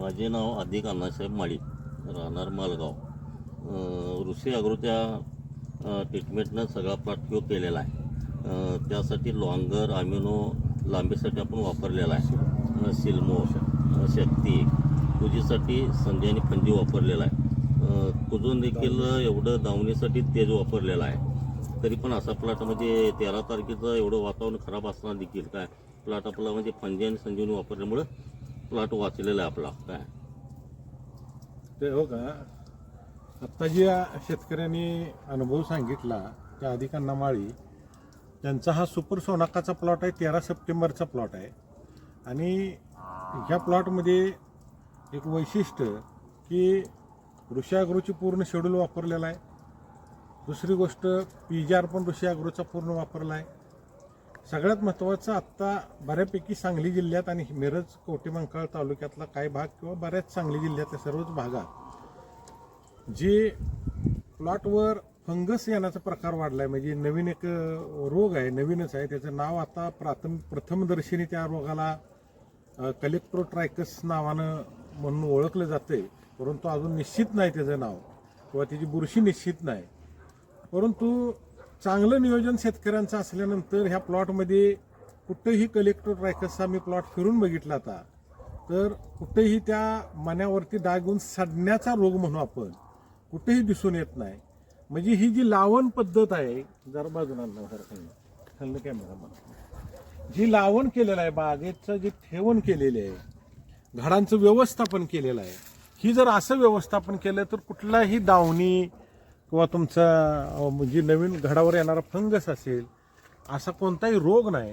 माझे नाव अधिक अण्णासाहेब माळी राहणार मालगाव. ऋषी अग्रोच्या ट्रीटमेंटनं सगळा प्लॉट क्यू केलेला आहे. त्यासाठी लॉंगर अमिनो लांबीसाठी आपण वापरलेला आहे. सिल्मो शक्ती कुजीसाठी संधी आणि फंजी वापरलेला आहे. कुजून देखील एवढं दावणीसाठी तेज वापरलेला आहे. तरी पण असा प्लॉट म्हणजे तेरा तारखेचं एवढं वातावरण खराब असताना देखील काय? प्लॉट आपला म्हणजे फंजी आणि संजीवनी वापरल्यामुळं प्लॉट वाचलेला आहे आपला काय ते हो का? आत्ता जे या शेतकऱ्यांनी अनुभव सांगितला त्या अधिकांना माळी त्यांचा हा सुपर सोनाकाचा प्लॉट आहे तेरा सप्टेंबरचा प्लॉट आहे. आणि ह्या प्लॉटमध्ये एक वैशिष्ट्य की ऋषी अग्रोची पूर्ण शेड्यूल वापरलेला आहे. दुसरी गोष्ट पी जी आर पण ऋषी अग्रोचा पूर्ण वापरला आहे. सगळ्यात महत्त्वाचं आत्ता बऱ्यापैकी सांगली जिल्ह्यात आणि मिरज कोटीमंकाळ तालुक्यातला काही भाग किंवा बऱ्याच सांगली जिल्ह्यातल्या सर्वच भागात जे प्लॉटवर फंगस येण्याचा प्रकार वाढला आहे म्हणजे नवीन एक रोग आहे नवीनच आहे त्याचं नाव आता प्राथम प्रथमदर्शनी त्या रोगाला कलेक्ट्रोट्रायकस नावानं म्हणून ओळखलं जाते परंतु अजून निश्चित नाही त्याचं नाव किंवा त्याची बुरशी निश्चित नाही. परंतु चांगलं नियोजन शेतकऱ्यांचं असल्यानंतर ह्या प्लॉटमध्ये कुठंही कलेक्टर कलेक्ट्रोट्रायकसचा मी प्लॉट फिरून बघितला आता तर कुठेही त्या मण्यावरती डागून सडण्याचा रोग म्हणू आपण कुठेही दिसून येत नाही. म्हणजे ही जी लावण पद्धत आहे जरा बाजूला खाल्लं कॅमेरा जी लावण केलेलं आहे बागेचं जे ठेवण केलेले आहे घडांचं व्यवस्थापन केलेलं आहे ही जर असं व्यवस्थापन केलं तर कुठलाही दावणी किंवा तुमचा जी नवीन घडावर येणारा फंगस असेल असा कोणताही रोग नाही.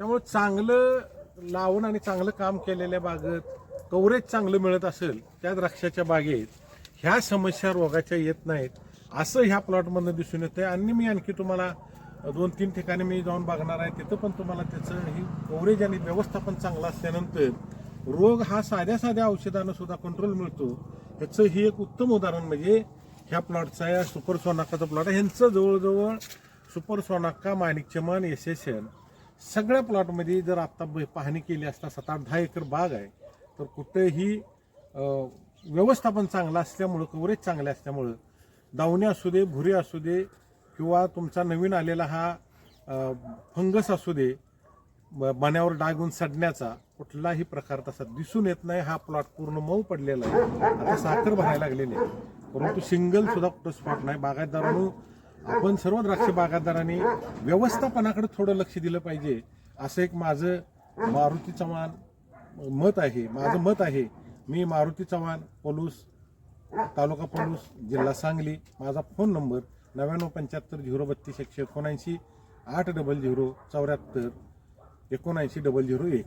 त्यामुळे चांगलं लावण आणि चांगलं काम केलेल्या बागेत कवरेज चांगलं मिळत असेल त्या द्राक्षाच्या बागेत ह्या समस्या रोगाच्या येत नाहीत असं ह्या प्लॉटमधनं दिसून येतं आणि मी आणखी तुम्हाला दोन तीन ठिकाणी मी जाऊन बघणार आहे तिथं पण तुम्हाला त्याचं ही कव्हरेज आणि व्यवस्थापन चांगलं असल्यानंतर रोग हा साध्या साध्या औषधानं सुद्धा कंट्रोल मिळतो. ह्याचं ही एक उत्तम उदाहरण म्हणजे ह्या प्लॉटचा या सुपर सोनाकाचा प्लॉट आहे. ह्यांचं जवळजवळ super Sonaka Manik Chaman S S N सगळ्या प्लॉटमध्ये जर आत्ता ब- पाहणी केली असता सात आठ दहा एकर बाग आहे तर कुठेही व्यवस्थापन चांगलं असल्यामुळं कव्हरेज चांगले असल्यामुळं दावणे असू दे भुरे असू दे किंवा तुमचा नवीन आलेला हा फंगस असू दे ब- मण्यावर डाग सडण्याचा कुठलाही प्रकार तसा दिसून येत नाही. हा प्लॉट पूर्ण मऊ पडलेला आहे. आता साखर भरायला लागलेली आहे. परंतु सिंगल सुद्धा कुठं स्पॉट नाही. बागायतदारांनो आपण सर्व द्राक्ष बागायतदारांनी व्यवस्थापनाकडे थोडं लक्ष दिलं पाहिजे. असं एक माझं मारुती चव्हाण मत आहे. माझं मत आहे. मी मारुती चव्हाण पलूस तालुका पलूस जिल्हा सांगली माझा फोन नंबर नव्याण्णव पंच्याहत्तर झिरो बत्तीस एकशे एकोणऐंशी आठ डबल झिरो चौऱ्याहत्तर एकोणऐंशी डबल झिरो एक.